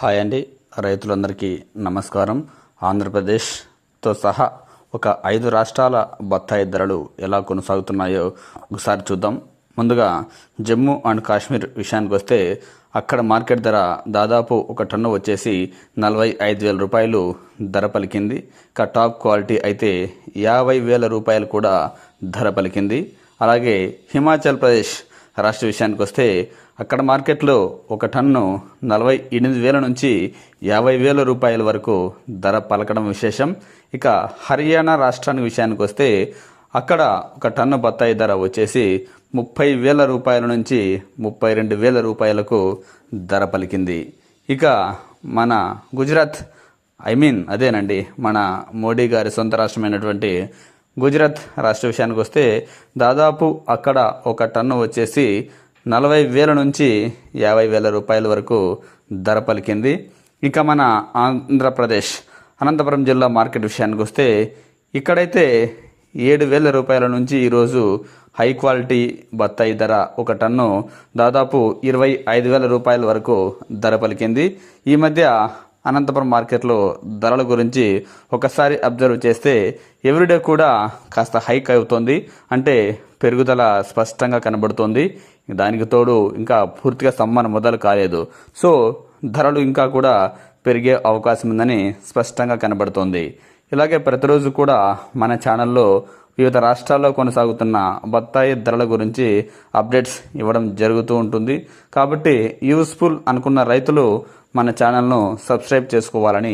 Hi అండి. రైతులందరికీ నమస్కారం. ఆంధ్రప్రదేశ్తో సహా ఒక ఐదు రాష్ట్రాల బత్తాయి ధరలు ఎలా కొనసాగుతున్నాయో ఒకసారి చూద్దాం. ముందుగా జమ్మూ అండ్ కాశ్మీర్ విషయానికి వస్తే అక్కడ మార్కెట్ ధర దాదాపు ఒక టన్ను వచ్చేసి నలభై ఐదు వేల రూపాయలు ధర పలికింది. ఇక టాప్ క్వాలిటీ అయితే యాభై వేల రూపాయలు కూడా ధర పలికింది. అలాగే హిమాచల్ ప్రదేశ్ రాష్ట్ర విషయానికి వస్తే అక్కడ మార్కెట్లో ఒక టన్ను నలభై ఎనిమిది వేల నుంచి యాభై వేల రూపాయల వరకు ధర పలకడం విశేషం. ఇక హర్యానా రాష్ట్రానికి విషయానికి వస్తే అక్కడ ఒక టన్ను బత్తాయి ధర వచ్చేసి ముప్పై వేల రూపాయల నుంచి ముప్పై రెండు వేల రూపాయలకు ధర పలికింది. ఇక మన గుజరాత్ ఐ మీన్ అదేనండి మన మోడీ గారి సొంత రాష్ట్రమైనటువంటి గుజరాత్ రాష్ట్ర విషయానికి వస్తే దాదాపు అక్కడ ఒక టన్ను వచ్చేసి నలభై వేల నుంచి యాభై వేల రూపాయల వరకు ధర పలికింది. ఇక మన ఆంధ్రప్రదేశ్ అనంతపురం జిల్లా మార్కెట్ విషయానికి వస్తే ఇక్కడైతే ఏడు వేల రూపాయల నుంచి ఈరోజు హై క్వాలిటీ బత్తాయి ధర ఒక టన్ను దాదాపు ఇరవై ఐదు వేల రూపాయల వరకు ధర పలికింది. ఈ మధ్య అనంతపురం మార్కెట్లో ధరల గురించి ఒకసారి అబ్జర్వ్ చేస్తే ఎవ్రీడే కూడా కాస్త హైక్ అవుతుంది. అంటే పెరుగుదల స్పష్టంగా కనబడుతోంది. దానికి తోడు ఇంకా పూర్తిగా సమ్మానం మొదలు కాలేదు. సో ధరలు ఇంకా కూడా పెరిగే అవకాశం ఉందని స్పష్టంగా కనబడుతోంది. ఇలాగే ప్రతిరోజు కూడా మన ఛానల్లో వివిధ రాష్ట్రాల్లో కొనసాగుతున్న బత్తాయి ధరల గురించి అప్డేట్స్ ఇవ్వడం జరుగుతూ ఉంటుంది. కాబట్టి యూస్ఫుల్ అనుకున్న రైతులు మన ఛానల్ను సబ్స్క్రైబ్ చేసుకోవాలని